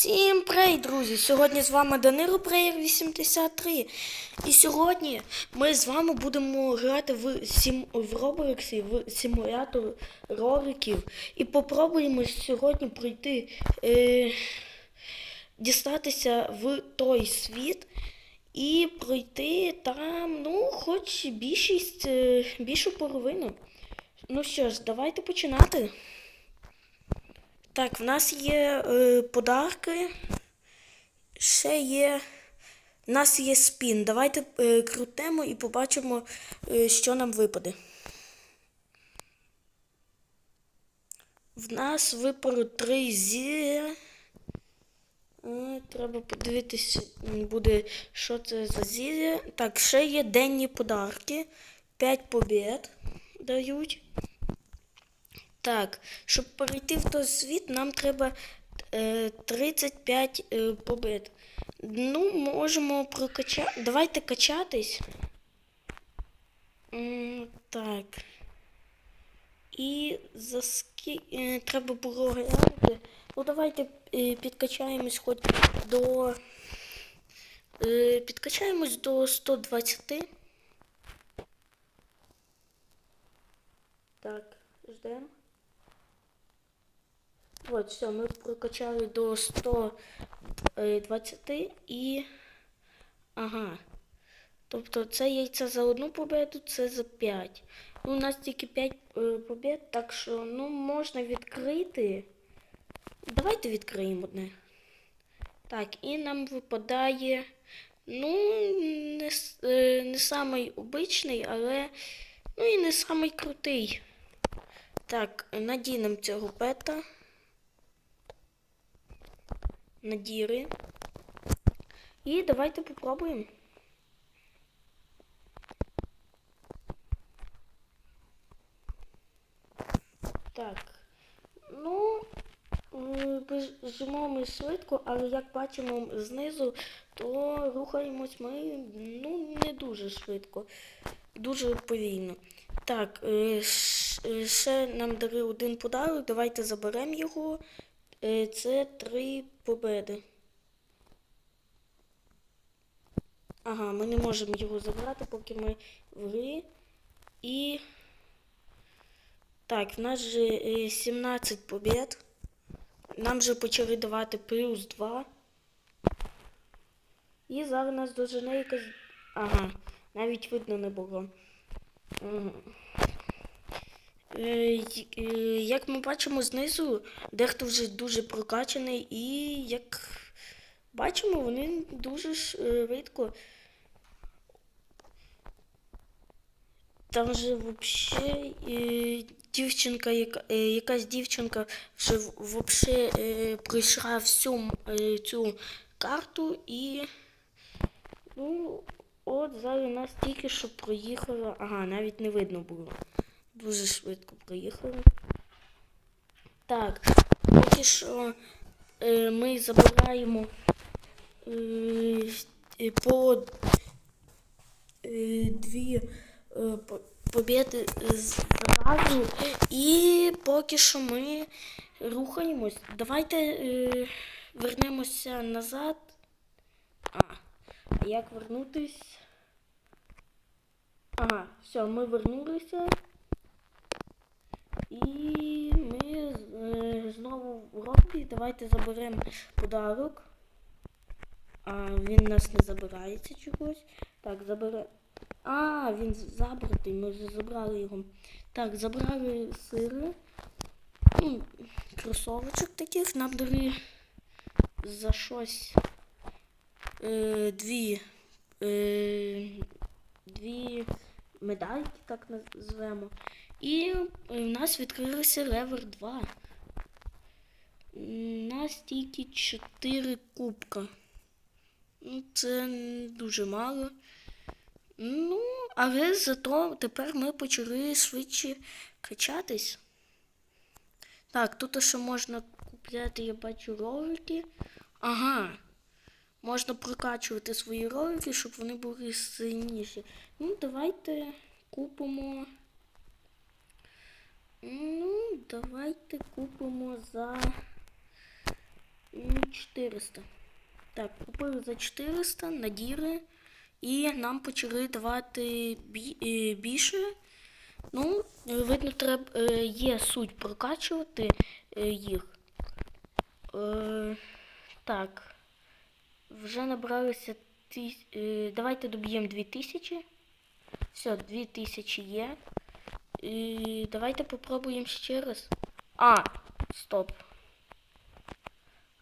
Всім привіт, друзі! Сьогодні з вами Данило Плеєр 83. І сьогодні ми з вами будемо грати в, сім... в Роблексі в симулятор роликів. І попробуємо сьогодні пройти, е... дістатися в той світ і пройти там, ну, хоч більшість, е... більшу половину. Ну що ж, давайте починати. Так, в нас є е, подарки. Ще є. У нас є спін. Давайте е, крутимо і побачимо, е, що нам випаде. В нас випало три зілля. Е, Треба подивитися, буде, що це за зілля. Так, ще є денні подарки. 5 побід дають. Так, щоб перейти в той світ, нам треба е, 35 е, побит. Ну, можемо прокачати. Давайте качатись. Так. І за ски... е, треба було глянути. Ну, давайте е, підкачаємось хоч до. Е, підкачаємось до 120. Так, ждемо. От, все, ми прокачали до 120 і. Ага. Тобто це яйця за одну победу, це за 5. Ну, у нас тільки 5 е, побед, так що ну, можна відкрити. Давайте відкриємо одне. Так, і нам випадає. Ну, не, е, не самий обичний, але ну і не самий крутий. Так, надінемо цього пета. Надіри. І давайте попробуємо. Так. Ну, ми швидко, але як бачимо знизу, то рухаємось ми ну, не дуже швидко, дуже повільно. Так, е, е, ще нам дали один подарок, давайте заберемо його. Е, Це три победи. Ага, ми не можемо його забрати, поки ми в грі. І. Так, в нас же е, 17 побед. Нам же почали давати плюс 2. І зараз нас дожене якась. Ага, навіть видно не було. Е, е, Як ми бачимо знизу, дехто вже дуже прокачаний, і як бачимо, вони дуже швидко. Там же взагалі е, дівчинка, яка, е, якась дівчинка вже взагалі е, пройшла всю е, цю карту і. Ну, от зараз у нас тільки що проїхала. Ага, навіть не видно було. Дуже швидко проїхали. Так, поки що е, ми забираємо е, е, по е, дві е, побіди зразу. І поки що ми рухаємось. Давайте е, вернемося назад. А, як вернутись? Ага, все, ми вернулися. І ми е, знову в роботі. Давайте заберемо подарок. А він нас не забирається чогось. Так, забере. А, він забратий, ми вже забрали його. Так, забрали сири. Ну, кросовочок таких. Нам дали за щось е, дві, е, дві медальки, так назвемо. І в нас відкрилося левер 2. У нас тільки 4 кубка. Ну, Це дуже мало. Ну, але зато тепер ми почали швидше качатись. Так, тут ще можна купляти, я бачу, ролики. Ага. Можна прокачувати свої ролики, щоб вони були сильніші. Ну, давайте купимо. Ну, давайте купимо за 400. Так, купили за 400, наділи. І нам почали давати е, більше. Ну, видно, треба е, є суть прокачувати е, їх. Так. Вже набралися тис... е, Давайте доб'ємо 2000. Все, 2000 є. І давайте попробуємо ще раз. А, стоп.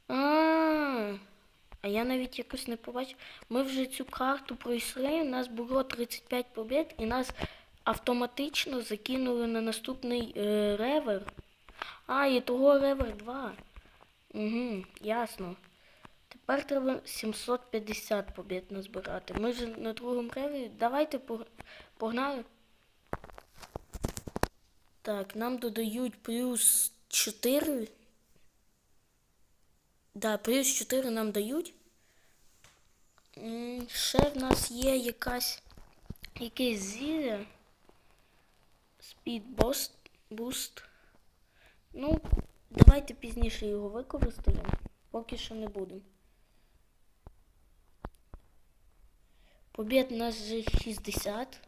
А, а я навіть якось не побачив. Ми вже цю карту пройшли, у нас було 35 побід і нас автоматично закинули на наступний е, ревер. А, і того ревер 2. Угу, ясно. Тепер треба 750 побід назбирати. Ми вже на другому ревері. Давайте погнали. Так, нам додають плюс 4. Да, плюс 4 нам дають. Ще в нас є якась якесь зілля. Speed boost, boost. Ну, давайте пізніше його використаємо. Поки що не будемо. Побід у нас вже 60.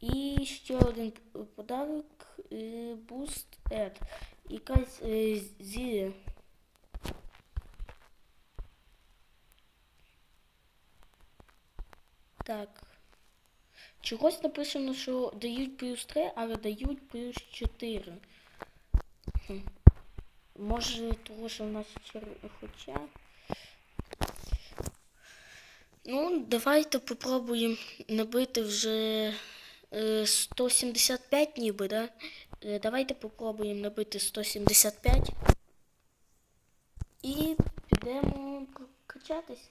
І ще один подарок. е, Boost Add. Якась е, зілля. Так. Чогось написано, що дають плюс 3, але дають плюс 4. Хм. Може, того, що в нас хоча. Ну, давайте попробуємо набити вже е, 175 ніби, да? Е, давайте попробуємо набити 175. І підемо прокачатись.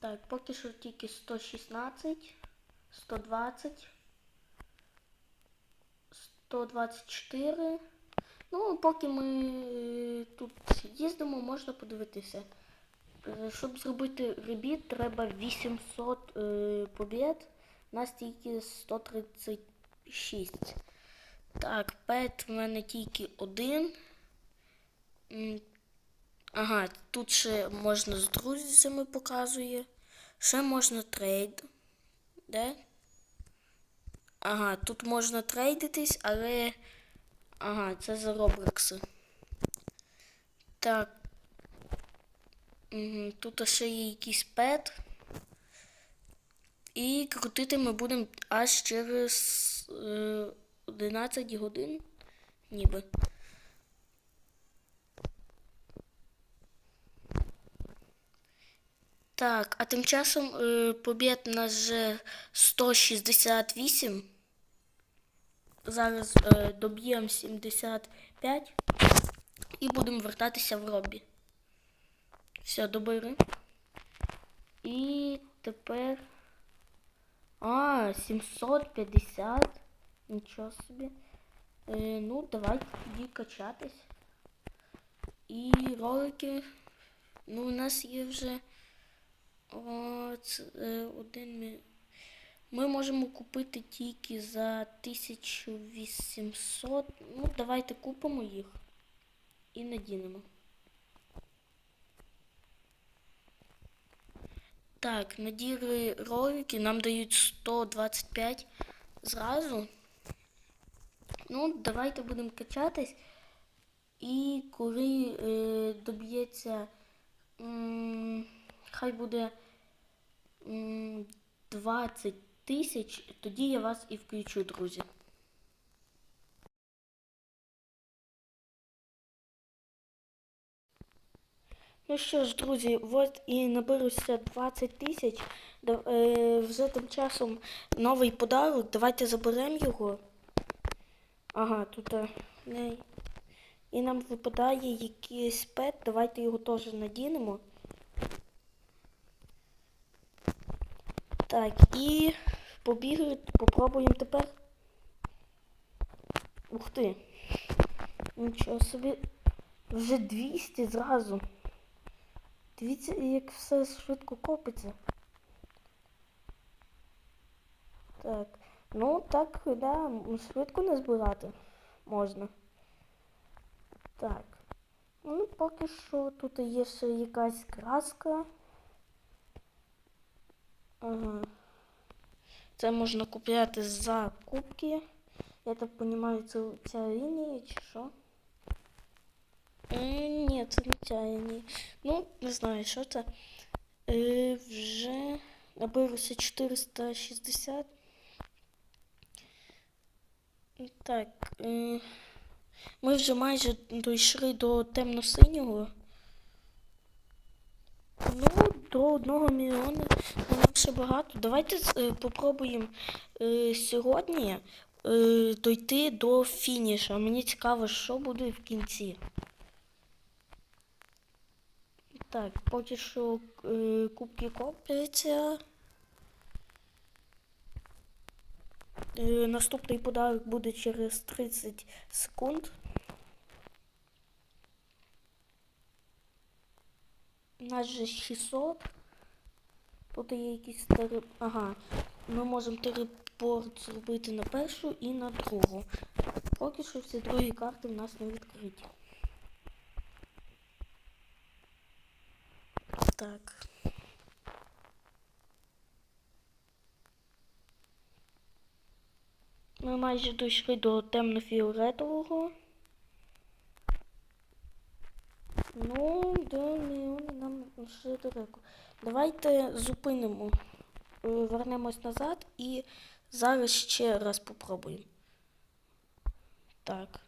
Так, поки що тільки 116, 120, 124. Ну, поки ми е, тут їздимо, можна подивитися. Е, Щоб зробити ребіт, треба 800 е, побід. Нас тільки 136. Так, пет в мене тільки один. Ага, тут ще можна з друзями показує. Ще можна трейд. Де? Ага, тут можна трейдитись, але. Ага, це за Робрекси. Так. Тут ще є якийсь пет. І крутити ми будемо аж через е, 11 годин. Ніби. Так, а тим часом е, побід у нас вже 168. Зараз е, доб'ємо 75 і будемо вертатися в робі. Все, добили. І тепер. А, 750. Нічого собі. Е, ну, давайте тоді качатись. І ролики. Ну, у нас є вже. От, е, один ми. Ми можемо купити тільки за 1800. Ну, давайте купимо їх і надінемо. Так, наділи ролики, нам дають 125 зразу. Ну, давайте будемо качатись. І коли е, доб'ється. Хай буде м, 20 тисяч, тоді я вас і включу, друзі. Ну що ж, друзі, от і наберуся 20 тисяч. Е, Вже тим часом новий подарок. Давайте заберемо його. Ага, тут е, не. І нам випадає якийсь пет. Давайте його теж надінемо. Так, і побігли, попробуємо тепер. Ух ти. Нічого собі. Вже 200 зразу. Дивіться, як все швидко копиться. Так. Ну, так, да, швидко назбирати можна. Так. Ну, поки що тут є ще якась краска. Ага. Це можна купляти за кубки. Я так розумію, це ця лінія чи що? Е, це не. Ну, не знаю, що це. Е, вже набилося 460. Так. Е, ми вже майже дійшли до темно-синього. Ну, до одного мільйона ну, нам ще багато. Давайте попробуємо сьогодні дойти до фініша. Мені цікаво, що буде в кінці. Так, поки що е, кубки копляться. Е, наступний подарок буде через 30 секунд. У нас же 600. Тут є якісь теле... Ага. Ми можемо телепорт зробити на першу і на другу. Поки що всі другі карти в нас не відкриті. Так. Ми майже дійшли до темно-фіолетового. Ну, до неону нам ще далеко. Давайте зупинимо, е, вернемось назад і зараз ще раз попробуємо. Так.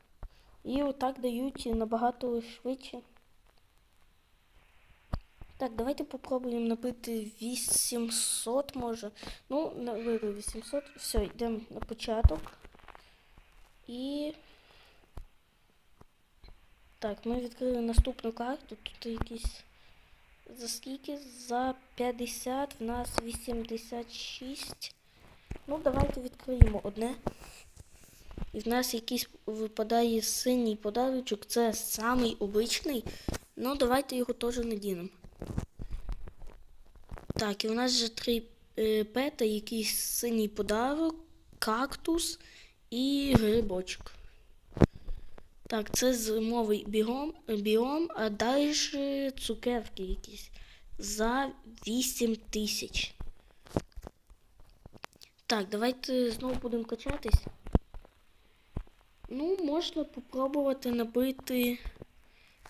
І отак дають набагато швидше. Так, давайте попробуємо набити 800, може. Ну, набили 800. Все, йдемо на початок. І. Так, ми відкрили наступну карту. Тут якісь. За скільки? За 50, в нас 86. Ну, давайте відкриємо одне. І в нас якийсь випадає синій подарочок. Це самий обичний. Ну, давайте його теж надінемо. Так, і у нас вже три е, пета, якийсь синій подарок, кактус і грибочок. Так, це зимовий біом, біом а далі цукерки якісь за 8 тисяч. Так, давайте знову будемо качатись. Ну, можна попробувати набити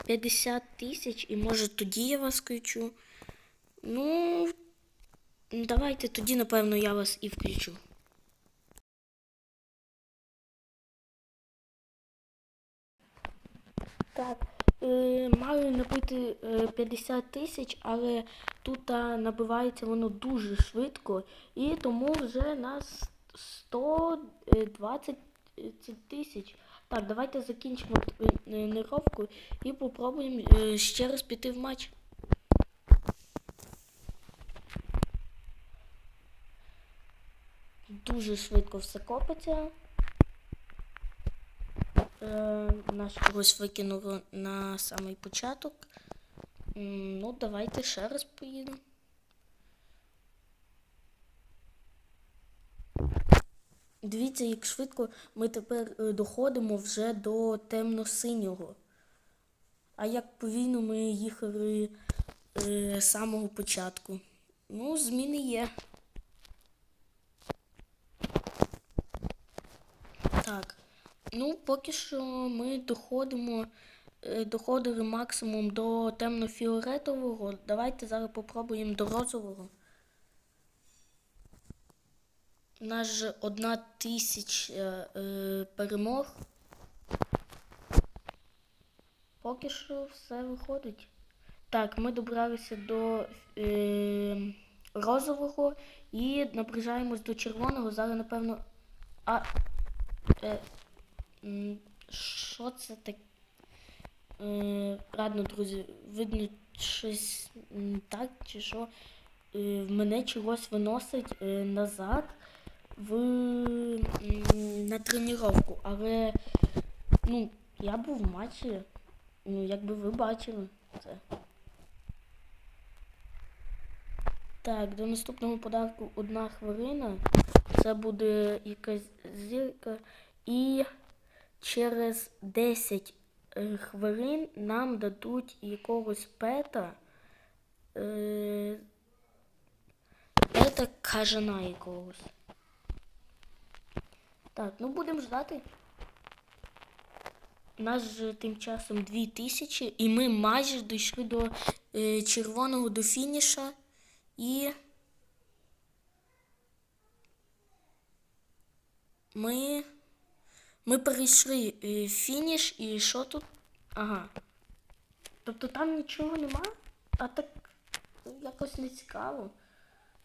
50 тисяч і може тоді я вас включу. Ну, давайте тоді, напевно, я вас і включу. Так, е, маю набити е, 50 тисяч, але тут набивається воно дуже швидко, і тому вже нас 120 тисяч. Так, давайте закінчимо тренировку і попробуємо е, ще раз піти в матч. Дуже швидко все копиться. Е, наш когось викинуло на самий початок. Ну, давайте ще раз поїдемо. Дивіться, як швидко ми тепер е, доходимо вже до темно-синього. А як повільно ми їхали е, з самого початку. Ну, зміни є. Так. Ну, поки що ми доходимо, е, доходили максимум до темно-фіолетового. Давайте зараз попробуємо до розового. У нас же одна тисяча е, перемог. Поки що все виходить. Так, ми добралися до е, розового і наближаємось до червоного. Зараз, напевно. А. Е, що це таке? Е, ладно, друзі, видно щось так чи що. Е, мене чогось виносить е, назад в, на тренування. Але ну, я був в матчі. Ну, якби ви бачили це. Так, до наступного подарку одна хвилина. Це буде якась зірка. І через 10 е, хвилин нам дадуть якогось пета. Е, пета кажана якогось. Так, ну будемо ждати. У нас же тим часом 2000, і ми майже дійшли до е, червоного до фініша. І ми, ми перейшли е, фініш і що тут? Ага. Тобто там нічого нема, а так якось не цікаво.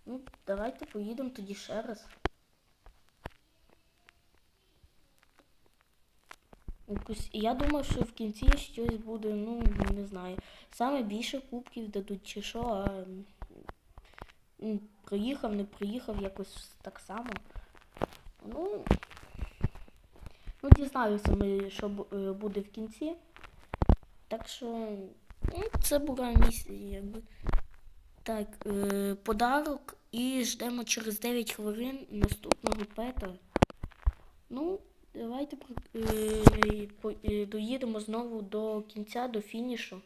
Ну, давайте поїдемо тоді ще раз. Я думав, що в кінці щось буде, ну, не знаю. Саме більше кубків дадуть чи що, а проїхав, не проїхав якось так само. Ну, ну дізналися ми, що е, буде в кінці. Так що ну, це була місія, якби. Так, е, подарок і ждемо через 9 хвилин наступного пета. Ну, давайте е, е, доїдемо знову до кінця, до фінішу.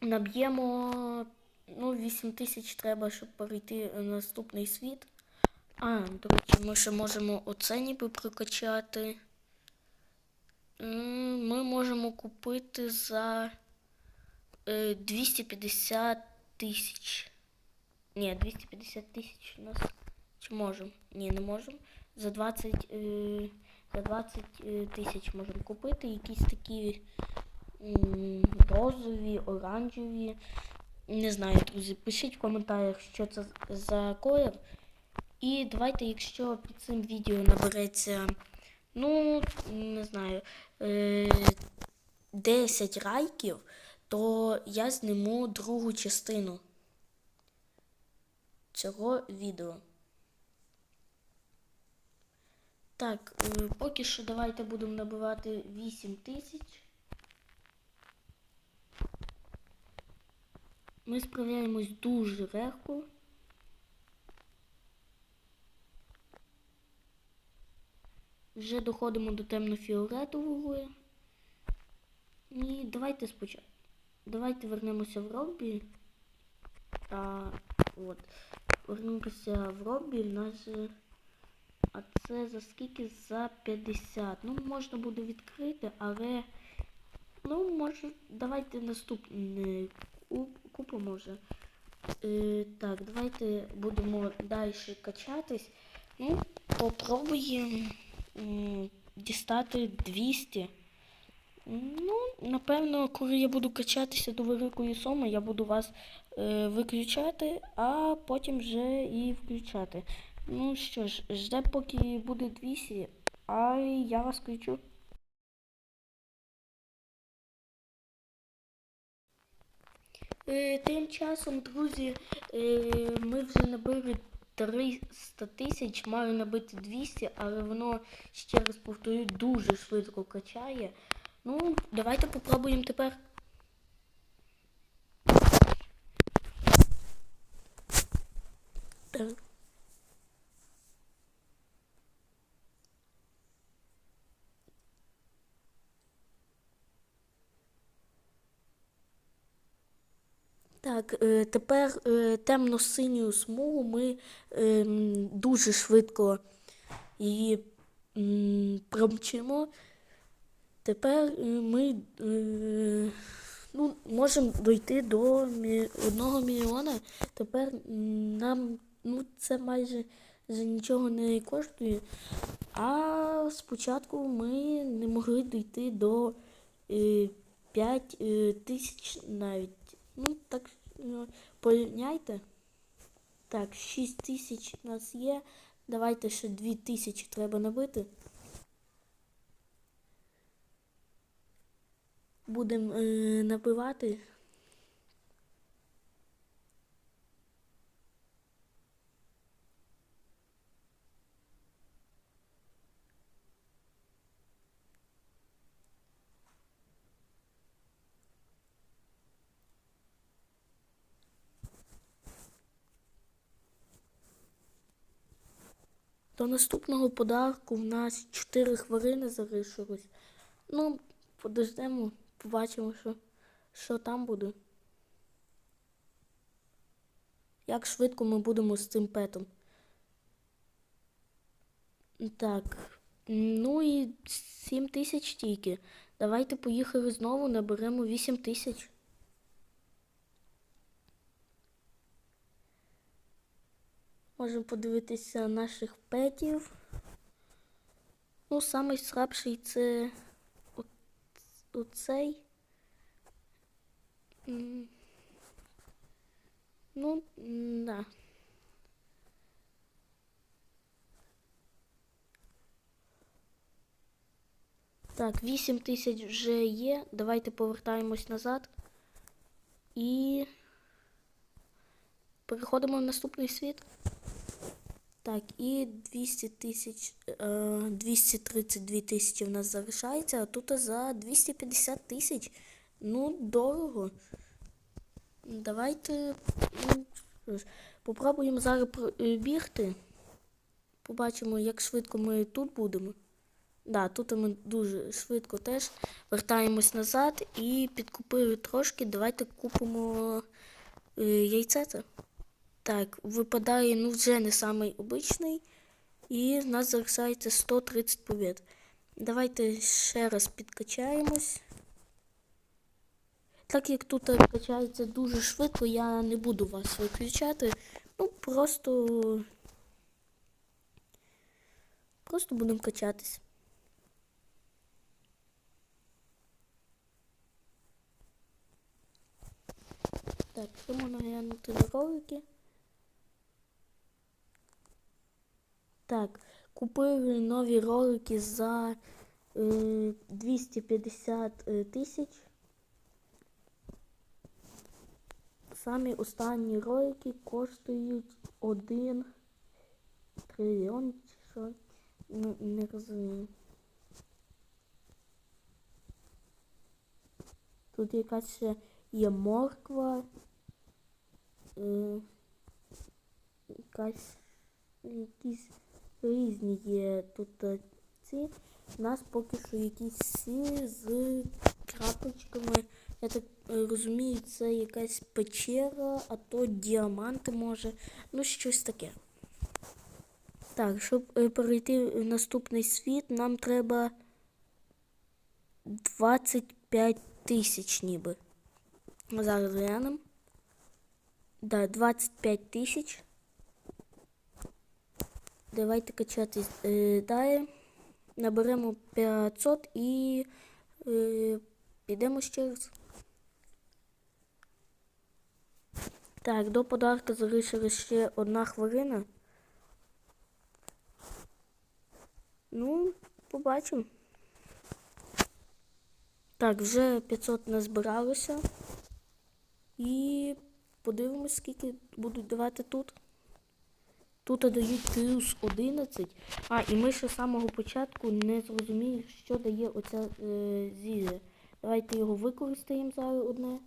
Наб'ємо, ну, 8 тисяч треба, щоб перейти на наступний світ. А, до речі, ми ще можемо оце ніби прокачати. Ми можемо купити за е, 250 тисяч. Ні, 250 тисяч у нас. Чи можемо? Ні, не можемо. За 20, е, за 20 е, тисяч можемо купити якісь такі розові, оранжеві. Не знаю, друзі. Пишіть в коментарях, що це за колір. І давайте, якщо під цим відео набереться, ну, не знаю, е, 10 лайків, то я зніму другу частину цього відео. Так, е, поки що давайте будемо набивати 8 тисяч. Ми справляємось дуже легко. Вже доходимо до темно-фіолетового. І давайте спочатку. Давайте вернемося в робі. А, от. Вернемося в робі. У нас же... А це за скільки? За 50. Ну, можна буде відкрити, але. Ну, може, давайте наступне купимо вже. Е, так, давайте будемо далі качатись. Ну, попробуємо дістати 200. Ну, напевно, коли я буду качатися до великої суми, я буду вас е, виключати, а потім вже і включати. Ну що ж, жде, поки буде 200, а я вас включу. Е, тим часом, друзі, е, ми вже набили 300 тисяч, маю набити 200, але воно, ще раз повторю, дуже швидко качає. Ну, давайте попробуємо тепер. Так. Так, е, тепер е, темно-синю смугу ми е, дуже швидко її промчимо. Тепер е, ми ну, можемо дойти до одного мільйона. Тепер нам ну, це майже нічого не коштує. А спочатку ми не могли дійти до е, 5 е, тисяч навіть. Ну, так ну, порівняйте. Так, 6 тисяч у нас є. Давайте ще 2 тисячі треба набити. Будемо е, набивати. До наступного подарку в нас 4 хвилини залишилось. Ну, подождемо, побачимо, що, що там буде. Як швидко ми будемо з цим петом. Так. Ну і 7 тисяч тільки. Давайте поїхали знову, наберемо 8 тисяч. Можемо подивитися наших петів. Ну, самий слабший це оцей. Ну, да. Так, 8 тисяч вже є. Давайте повертаємось назад. І переходимо в наступний світ. Так, і 200 тисяч, е, 232 тисячі в нас залишається, а тут за 250 тисяч. Ну, дорого. Давайте ну, попробуємо зараз бігти. Побачимо, як швидко ми тут будемо. Да, тут ми дуже швидко теж вертаємось назад і підкупили трошки. Давайте купимо е, яйце це. Так, випадає, ну вже не самий обичний. І в нас залишається 130 побід. Давайте ще раз підкачаємось. Так як тут качається дуже швидко, я не буду вас виключати. Ну, просто. Просто будемо качатись. Так, що можна глянути на ролики? Так, купили нові ролики за е, 250 е, тисяч. Самі останні ролики коштують 1 трильйон чи що. Ну, не розумію. Тут якась ще є морква. Е, якась якісь різні є тут е, ці. У нас поки що якісь всі з крапочками. Я так е, розумію, це якась печера, а то діаманти може. Ну, щось таке. Так, щоб е, перейти в наступний світ, нам треба 25 тисяч ніби. Зараз глянемо. Да, 25 тисяч. Давайте качатись далі. Наберемо 500 і е, підемо ще раз. Так, до подарка залишилась ще одна хвилина. Ну, побачимо. Так, вже 500 назбиралося. І подивимось, скільки будуть давати тут. Тут дають плюс 11. А, і ми ще з самого початку не зрозуміли, що дає оця е, зілля. Давайте його використаємо зараз одне.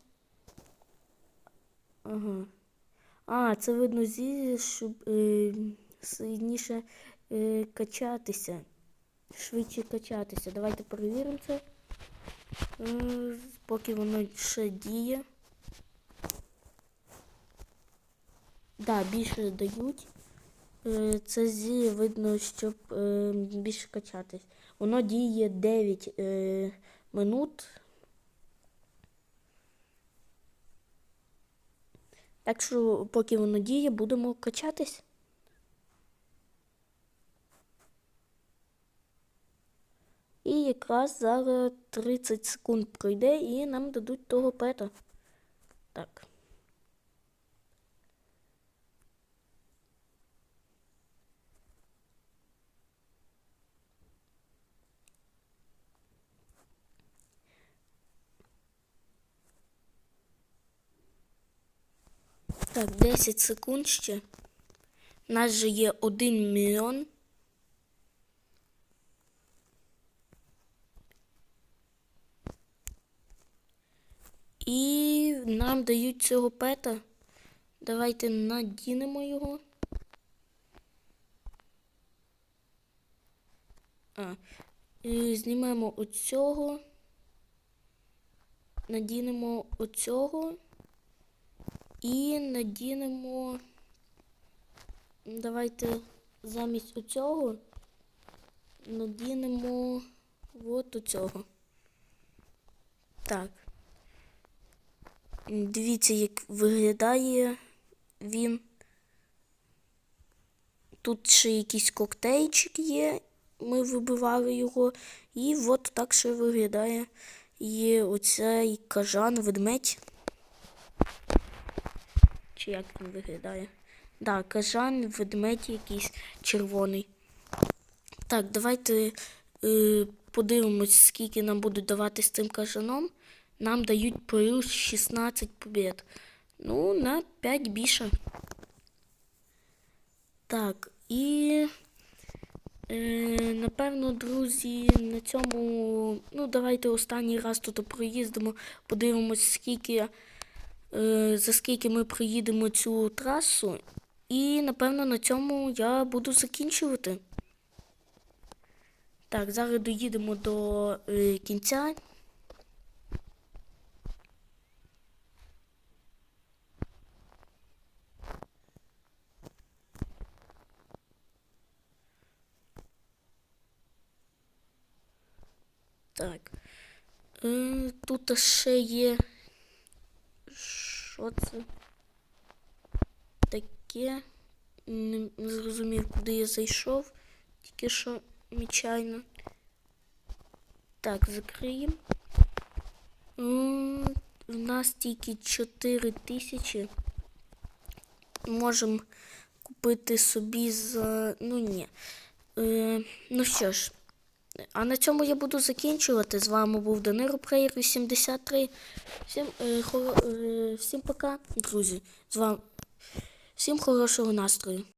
Ага. А, це видно зілля, щоб е, сильніше е, качатися. Швидше качатися. Давайте перевіримо це. Е, поки воно ще діє. Да, більше дають. Е, Це зі видно, щоб е, більше качатись. Воно діє 9 е, минут. Так що, поки воно діє, будемо качатись. І якраз зараз 30 секунд пройде і нам дадуть того пета. Так. Так, 10 секунд ще. У нас же є 1 мільйон. І нам дають цього пета. Давайте надінемо його. Ага. І знімемо оцього. Надінемо оцього. І надінемо. Давайте замість оцього надінемо от оцього. Так. Дивіться, як виглядає він. Тут ще якийсь коктейльчик є. Ми вибивали його. І от так ще виглядає є оцей кажан ведмедь. Чи як він виглядає? Да, кажан, ведмедь якийсь червоний. Так, давайте е, подивимось, скільки нам будуть давати з цим кажаном. Нам дають плюс 16 побід. Ну, на 5 більше. Так, і е, напевно, друзі, на цьому. Ну, давайте останній раз тут проїздимо, подивимось, скільки, за скільки ми проїдемо цю трасу. І, напевно, на цьому я буду закінчувати. Так, зараз доїдемо до е, кінця. Так. Е, тут ще є. Що? Таке. Не не зрозумів, куди я зайшов. Тільки що нечайно. Так, закриємо. У нас тільки 4 тисячі. Можемо купити собі за. Ну ні. Е, ну що ж. А на цьому я буду закінчувати. З вами був Даниро Плеєр 83. Всім, е, хоро, е, всім пока, друзі. З вами всім хорошого настрою.